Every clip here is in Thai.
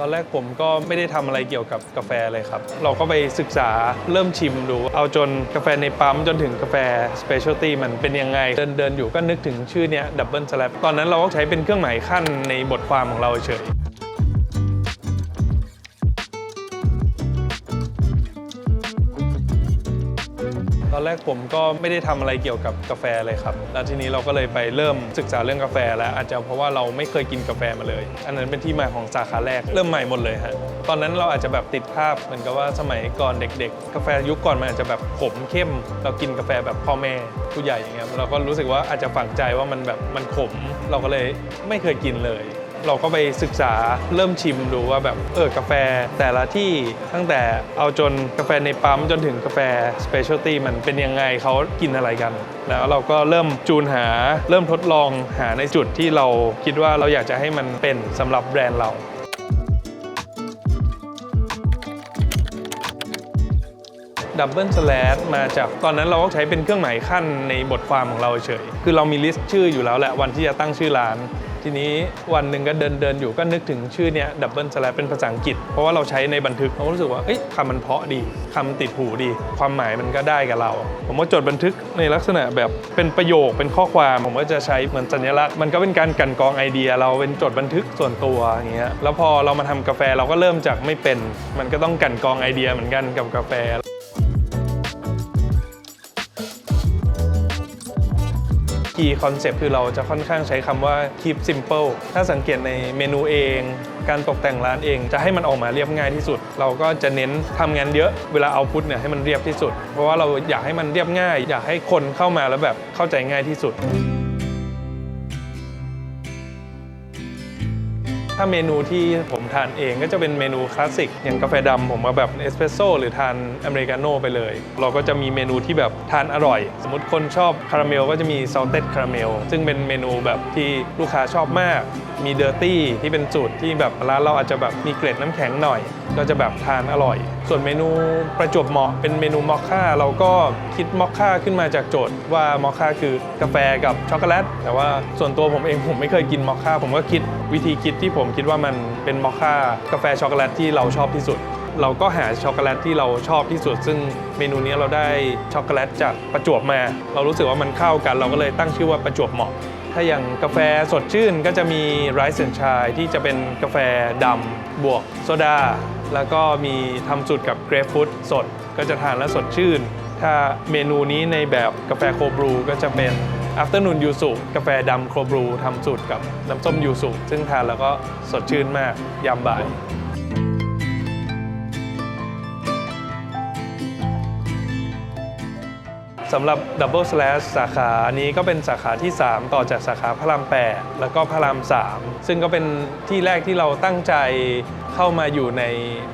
ตอนแรกผมก็ไม่ได้ทำอะไรเกี่ยวกับกาแฟเลยครับ เราก็ไปศึกษาเริ่มชิมดู เอาจนกาแฟในปั๊มจนถึงกาแฟสเปเชียลตี้มันเป็นยังไง เดินเดินอยู่ก็นึกถึงชื่อเนี้ยดับเบิลสแลตอนนั้นเราก็ใช้เป็นเครื่องหมายขั้นในบทความของเราเฉย อนแรกผมก็ไม่ได้ทำอะไรเกี่ยวกับกาแฟเลยครับ แล้วทีนี้เราก็เลยไปเริ่มศึกษาเรื่องกาแฟ แล้วอาจจะเพราะว่าเราไม่เคยกินกาแฟมาเลย อันนั้นเป็นที่มาของสาขาแรก เริ่มใหม่หมดเลยฮะ ตอนนั้นเราอาจจะแบบติดภาพเหมือนกับว่าสมัยก่อนเด็ก ๆ กาแฟยุคก่อนมันอาจจะแบบขมเข้ม เรากินกาแฟแบบพ่อแม่ผู้ใหญ่อย่างเงี้ย เราก็รู้สึกว่าอาจจะฝังใจว่ามันแบบมันขม เราก็เลยไม่เคยกินเลย เราก็ไปศึกษาเริ่มชิมดูว่าแบบเออกาแฟแต่ละที่ตั้งแต่เอาจนกาแฟในปั๊มจนถึงกาแฟสเปเชียลตี้มันเป็นยังไงเขากินอะไรกัน แล้วเราก็เริ่มจูนหาเริ่มทดลองหาในจุดที่เราคิดว่าเราอยากจะให้มันเป็นสำหรับแบรนด์เราดับเบิลสแลชมาจากตอนนั้นเราก็ใช้เป็นเครื่องหมายขั้นในบทความของเราเฉย คือเรามีลิสต์ชื่ออยู่แล้วแหละวันที่จะตั้งชื่อร้าน ทีนี้วันหนึ่งก็เดินเดินอยู่ก็นึกถึงชื่อเนี้ยดับเบิลสแลชเป็นภาษาอังกฤษ เพราะว่าเราใช้ในบันทึกเราก็รู้สึกว่าเอ้ยคำมันเพาะดีคำติดหูดี ความหมายมันก็ได้กับเรา ผมก็จดบันทึกในลักษณะแบบเป็นประโยคเป็นข้อความผมก็จะใช้เหมือนสัญลักษณ์มันก็เป็นการกันกรองไอเดีย เราเป็นจดบันทึกส่วนตัวอย่างเงี้ยแล้วพอเรามาทำกาแฟเราก็เริ่มจากไม่เป็น มันก็ต้องกันกรองไอเดียเหมือนกันกับกาแฟ คีย์คอนเซปต์คือเราจะค่อนข้างใช้คำว่า keep simple ถ้าสังเกตในเมนูเอง การตกแต่งร้านเอง จะให้มันออกมาเรียบง่ายที่สุด เราก็จะเน้นทำงานเยอะเวลาเอาพุทเนี่ยให้มันเรียบที่สุด เพราะว่าเราอยากให้มันเรียบง่าย อยากให้คนเข้ามาแล้วแบบเข้าใจง่ายที่สุด ถ้าเมนูที่ผมทานเองก็จะเป็นเมนูคลาสสิกอย่างกาแฟดำผมมาแบบเอสเปรสโซ่หรือทานอเมริกาโน่ไปเลย เราก็จะมีเมนูที่แบบทานอร่อย สมมติคนชอบคาราเมลก็จะมีซ a ลเต็ดคาราเมลซึ่งเป็นเมนูแบบที่ลูกค้าชอบมาก มีเดอร์ตี้ที่เป็นสูตรที่แบบร้านเราอาจจะแบบมีเกล็ดน้ำแข็งหน่อย ก็จะแบบทานอร่อย ส่วนเมนูประจวบเหมาะเป็นเมนูมอคค่าเราก็คิดมอคค่าขึ้นมาจากโจทย์ว่ามอคค่าคือกาแฟกับช็อกโกแลตแต่ว่าส่วนตัวผมเองผมไม่เคยกินมอคค่าผมก็คิดวิธีคิดที่ผมคิดว่ามันเป็นมอคค่ากาแฟช็อกโกแลตที่เราชอบที่สุด เราก็หาช็อกโกแลตที่เราชอบที่สุด ซึ่งเมนูนี้เราได้ช็อกโกแลตจากประจวบมา เรารู้สึกว่ามันเข้ากัน เราก็เลยตั้งชื่อว่าประจวบเหมาะ ถ้าอย่างกาแฟสดชื่นก็จะมีไรซ์แอนชายที่จะเป็นกาแฟดำบวกโซดา แล้วก็มีทำสูตรกับเกรฟฟรุตสดก็จะทานแล้วสดชื่น ถ้าเมนูนี้ในแบบกาแฟโคบรูก็จะเป็น Afternoon ยูสุกาแฟดำโคบรูทำสูตรกับน้ำส้มยูสุซึ่งทานแล้วก็สดชื่นมากยามบ่าย สำหรับ Double Slash สาขานี้ก็เป็นสาขาที่ 3 ต่อจากสาขาพระราม 8 แล้วก็พระราม 3 ซึ่งก็เป็นที่แรกที่เราตั้งใจเข้ามาอยู่ใน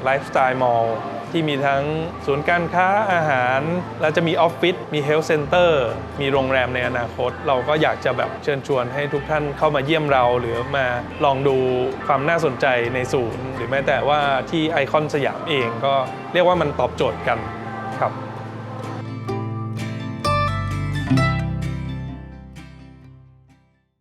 ไลฟ์สไตล์มอลล์ที่มีทั้งศูนย์การค้าอาหาร แล้วจะมีออฟฟิศมีเฮลท์เซ็นเตอร์มีโรงแรมในอนาคต เราก็อยากจะแบบเชิญชวนให้ทุกท่านเข้ามาเยี่ยมเรา หรือมาลองดูความน่าสนใจในศูนย์ หรือแม้แต่ว่าที่ไอคอนสยามเองก็เรียกว่ามันตอบโจทย์กันครับ